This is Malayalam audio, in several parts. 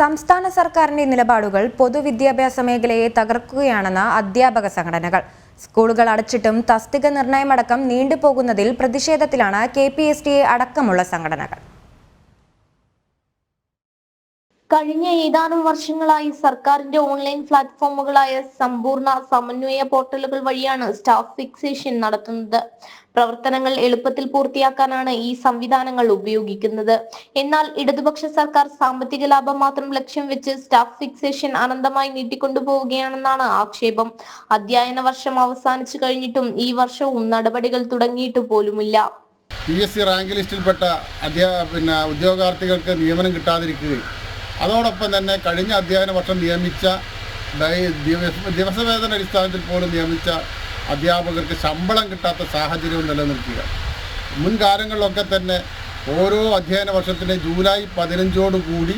സംസ്ഥാന സർക്കാരിന്റെ നിലപാടുകൾ പൊതുവിദ്യാഭ്യാസ മേഖലയെ തകർക്കുകയാണെന്ന് അധ്യാപക സംഘടനകൾ. സ്കൂളുകൾ അടച്ചിട്ടും തസ്തിക നിർണയമടക്കം നീണ്ടുപോകുന്നതിൽ പ്രതിഷേധത്തിലാണ് K P S T A അടക്കമുള്ള സംഘടനകൾ. കഴിഞ്ഞ ഏതാനും വർഷങ്ങളായി സർക്കാരിന്റെ ഓൺലൈൻ പ്ലാറ്റ്ഫോമുകളായ സമ്പൂർണ സമന്വയ പോർട്ടലുകൾ വഴിയാണ് സ്റ്റാഫ് ഫിക്സേഷൻ നടത്തുന്നത്. പ്രവർത്തനങ്ങൾ എളുപ്പത്തിൽ പൂർത്തിയാക്കാനാണ് ഈ സംവിധാനങ്ങൾ ഉപയോഗിക്കുന്നത്. എന്നാൽ ഇടതുപക്ഷ സർക്കാർ സാമ്പത്തിക ലാഭം മാത്രം ലക്ഷ്യം വെച്ച് സ്റ്റാഫ് ഫിക്സേഷൻ അനന്തമായി നീട്ടിക്കൊണ്ടുപോവുകയാണെന്നാണ് ആക്ഷേപം. അധ്യയന വർഷം അവസാനിച്ചു കഴിഞ്ഞിട്ടും ഈ വർഷവും നടപടികൾ തുടങ്ങിയിട്ട് പോലുമില്ല. പി എസ് സി റാങ്ക് ലിസ്റ്റിൽപ്പെട്ട അധ്യാ പിന്നെ ഉദ്യോഗാർത്ഥികൾക്ക് നിയമനം കിട്ടാതിരിക്കുകയും അതോടൊപ്പം തന്നെ കഴിഞ്ഞ അധ്യയന വർഷം നിയമിച്ച ദിവസവേതന അടിസ്ഥാനത്തിൽ പോലും നിയമിച്ച അധ്യാപകർക്ക് ശമ്പളം കിട്ടാത്ത സാഹചര്യവും നിലനിൽക്കുക. മുൻകാലങ്ങളിലൊക്കെ തന്നെ ഓരോ അധ്യയന വർഷത്തിലെ ജൂലൈ പതിനഞ്ചോടുകൂടി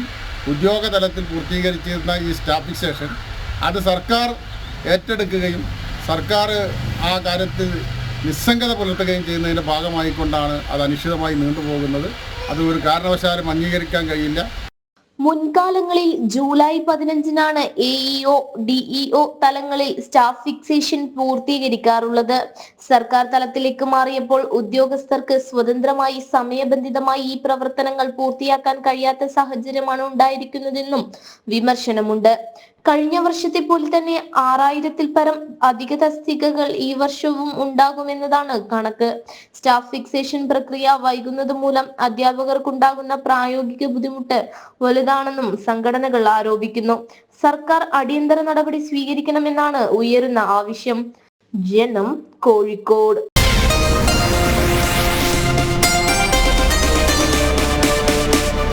ഉദ്യോഗതലത്തിൽ പൂർത്തീകരിച്ചിരുന്ന ഈ സ്റ്റാഫിക് സെഷൻ അത് സർക്കാർ ഏറ്റെടുക്കുകയും സർക്കാർ ആ കാര്യത്തിൽ നിസ്സംഗത പുലർത്തുകയും ചെയ്യുന്നതിന്റെ ഭാഗമായിക്കൊണ്ടാണ് അത് അനിശ്ചിതമായി നീണ്ടുപോകുന്നത്. അത് ഒരു കാരണവശാലും അംഗീകരിക്കാൻ കഴിയില്ല. മുൻകാലങ്ങളിൽ ജൂലൈ പതിനഞ്ചിനാണ് എ ഇഒ ഡിഇഒ തലങ്ങളിൽ സ്റ്റാഫ് ഫിക്സേഷൻ പൂർത്തീകരിക്കാറുള്ളത്. സർക്കാർ തലത്തിലേക്ക് മാറിയപ്പോൾ ഉദ്യോഗസ്ഥർക്ക് സ്വതന്ത്രമായി സമയബന്ധിതമായി ഈ പ്രവർത്തനങ്ങൾ പൂർത്തിയാക്കാൻ കഴിയാത്ത സാഹചര്യമാണ് ഉണ്ടായിരിക്കുന്നതെന്നും വിമർശനമുണ്ട്. കഴിഞ്ഞ വർഷത്തെ പോലെ തന്നെ ആറായിരത്തിൽ പരം അധിക തസ്തികകൾ ഈ വർഷവും ഉണ്ടാകുമെന്നതാണ് കണക്ക്. സ്റ്റാഫ് ഫിക്സേഷൻ പ്രക്രിയ വൈകുന്നത് മൂലം അധ്യാപകർക്കുണ്ടാകുന്ന പ്രായോഗിക ബുദ്ധിമുട്ട് വലുതാണെന്നും സംഘടനകൾ ആരോപിക്കുന്നു. സർക്കാർ അടിയന്തര നടപടി സ്വീകരിക്കണമെന്നാണ് ഉയരുന്ന ആവശ്യം. ജനം കോഴിക്കോട്.